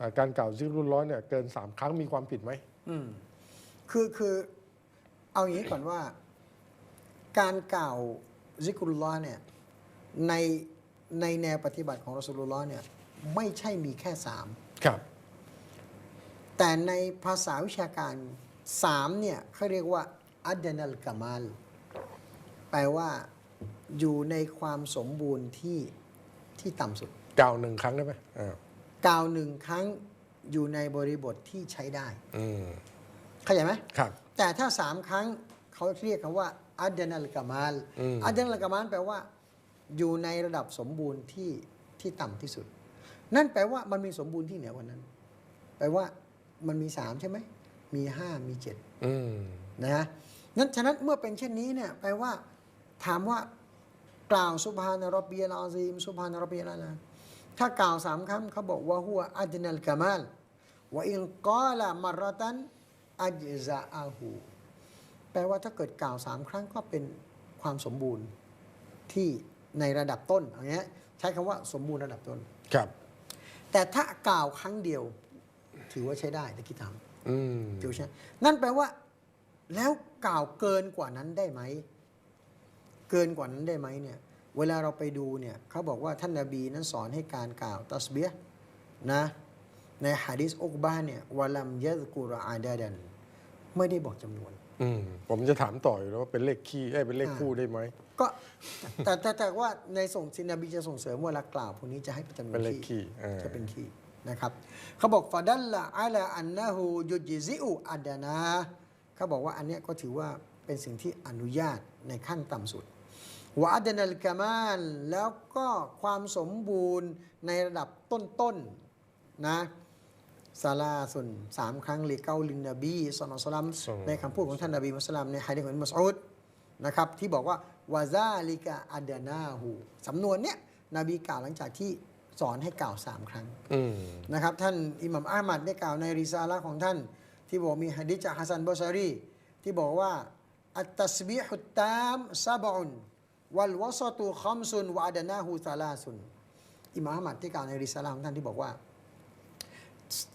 อ่าการกล่าวซิกรุลร้อยเนี่ยเกินสามครั้งมีความผิดไหมอืมคือคือเอาอย่างนี้ก่อนว่า การกล่าวซิกรุลลอฮ์เนี่ยในในแนวปฏิบัติของรอสูลุลลอฮ์เนี่ยไม่ใช่มีแค่สามครับ แต่ในภาษาวิชาการสามเนี่ยเขาเรียกว่าอัดนัลกามาลแปลว่าอยู่ในความสมบูรณ์ที่ที่ต่ำสุดกล่าวหนึ่งครั้งได้ไหมอ่า กล่าวหนึ่งครั้งอยู่ในบริบทที่ใช้ได้อืมเข้าใจไหมครับ แต่ถ้าสามครั้งเขาเรียกคำว่าอัดนัลกามาลอืม อัดนัลกามาลแปลว่า อยู่ในระดับสมบูรณ์ที่ที่ต่ำที่สุด นั่นแปลว่ามันมีสมบูรณ์ที่เหนือกว่านั้น แปลว่ามันมีสามใช่ไหมมีห้ามีเจ็ด อืม นะฮะนั้นฉะนั้นเมื่อเป็นเช่นนี้เนี่ยแปลว่า ถามว่ากล่าวสุบฮานารบบียลอาซีมสุบฮานารบบียลอาลา ถ้ากล่าวสามครั้งเขาบอกว่าหัวอัดนัลกามาลว่าอินกอละมารตันอัจซาอาหูแปลว่าถ้าเกิดกล่าวสามครั้งก็เป็นความสมบูรณ์ที่ในระดับต้นอย่างเงี้ยใช้คำว่าสมบูรณ์ระดับต้นครับ แต่ถ้ากล่าวครั้งเดียว ถือว่าใช้ได้ตะกี้ถามอืมถือว่าใช่นั่นแปลว่า แล้วกล่าวเกินกว่านั้นได้ไหมเกินกว่านั้นได้ไหมเนี่ย เวลาเราไปดูเนี่ยเขาบอกว่าท่านนาบีนั้นสอนให้การกล่าวตัสเบียห์นะในฮะดิษอุกบาเนี่ยวะลัมยะซกุรอาดาดัน ไม่ได้บอกจำนวน อืมผมจะถามต่ออยู่แล้วว่าเป็นเลขคี่เอ้ยเป็นเลขคู่ได้ไหมก็แต่แต่แต่ว่าในส่งซินนบีจะส่งเสริมเวลากล่าวพวกนี้จะให้เป็นจำนวนเป็นเลขคี่อ่าจะเป็นคี่นะครับเขาบอกฟาดัลละอัลาอันนะฮูยุจิซิอุอัดานาเขาบอกว่าอันเนี้ยก็ถือว่าเป็นสิ่งที่อนุญาตในขั้นต่ำสุด วะอัดานัลกามานแล้วก็ความสมบูรณ์ในระดับต้นๆนะซาลาสุนสามครั้งลิเกาลินนบีสอนอสลัมในคำพูดของท่านนบีมุสลิมในฮะดีษของอิบนุมัสอุดนะครับที่บอกว่าวาซาลิกาอัดานาหูสำนวนเนี้ยนบีกล่าวหลังจากที่สอนให้กล่าวสามครั้งอืมนะครับ ท่านอิหมัมอามัดได้กล่าวในริซาละห์ของท่าน ที่บอกมีฮะดิษจากฮัสซันบอซารีที่บอกว่าอัตตัสบีฮุตตามซาบอุน วัลวะซตุคัมซุนวะอัดานาหูซาลาซุนอิหมัมอามัดที่กล่าวในริซาละห์ของท่านที่บอกว่า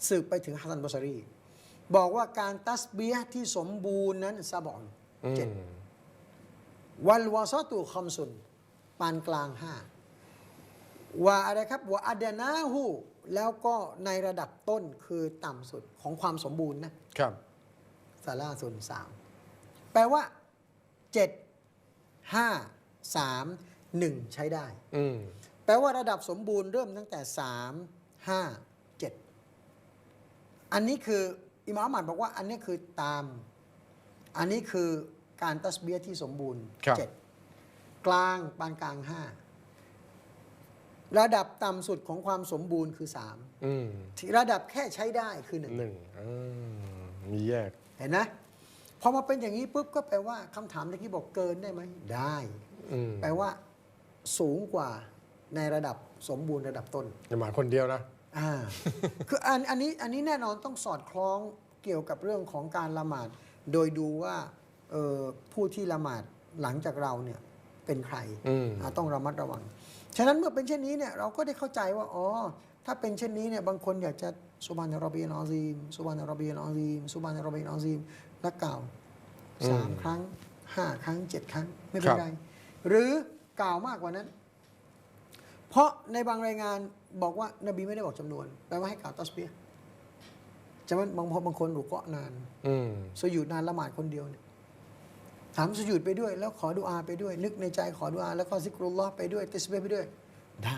สืบไปถึงฮัสซันบอซารี บอกว่าการตัสบีฮ์ที่สมบูรณ์นั้นซาบอุนอืเจ็ดมวัลวาซาตุคอมซุนปานกลางห้าว่าอะไรครับว่าอาดานาหูแล้วก็ในระดับต้นคือต่ำสุดของความสมบูรณ์นะครับซาลาซุนสามแปลว่าเจ็ดห้า สามหนึ่งใช้ได้ อืมแปลว่าระดับสมบูรณ์เริ่มตั้งแต่สามห้าเจ็ดอันนี้คืออิหม่ามอัมมัดบอกว่าอันนี้คือตาม อันนี้คือการตัสเบียห์ที่สมบูรณ์ครับ เจ็ดกลางปานกลางห้าระดับต่ำสุดของความสมบูรณ์คือสามอืมระดับแค่ใช้ได้คือหนึ่งหนึ่งอ่ามีแยก เห็นนะพอมาเป็นอย่างนี้ปุ๊บก็แปลว่าคำถามเมื่อกี้บอกเกินได้ไหมได้อืม แปลว่าสูงกว่าในระดับสมบูรณ์ระดับต้นอย่ามาคนเดียวนะอ่าคืออันอันนี้อันนี้แน่นอนต้องสอดคล้องเกี่ยวกับเรื่องของการละหมาด โดยดูว่าเอ่อผู้ที่ละหมาดหลังจากเราเนี่ยเป็นใครอืมอ่าต้องระมัดระวัง ฉะนั้นเมื่อเป็นเช่นนี้เนี่ยเราก็ได้เข้าใจว่าอ๋อถ้าเป็นเช่นนี้เนี่ยบางคนอยากจะสุบานรบีนอาซีมสุบานรบีนอาซีมสุบานรบีนอาซีมและกล่าวสามครั้งห้าครั้งเจ็ดครั้งไม่เป็นไร หรือกล่าวมากกว่านั้น เพราะในบางรายงานบอกว่านบีไม่ได้บอกจำนวนแปลว่าให้กล่าวตัสเบียห์จะมันบางบางคนรุกเกาะนานอืมสยุดนานละหมาดคนเดียวเนี่ยถามสยุดไปด้วย แล้วขอดุอาไปด้วย นึกในใจขอดุอาแล้วก็ซิกรุลลอฮ์ไปด้วยติสเบห์ไปด้วย ได้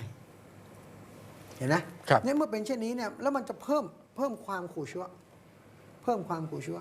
เห็นนะครับเนี่ยเมื่อเป็นเช่นนี้เนี่ยแล้วมันจะเพิ่มเพิ่มความขู่ชัวเพิ่มความขู่ชัว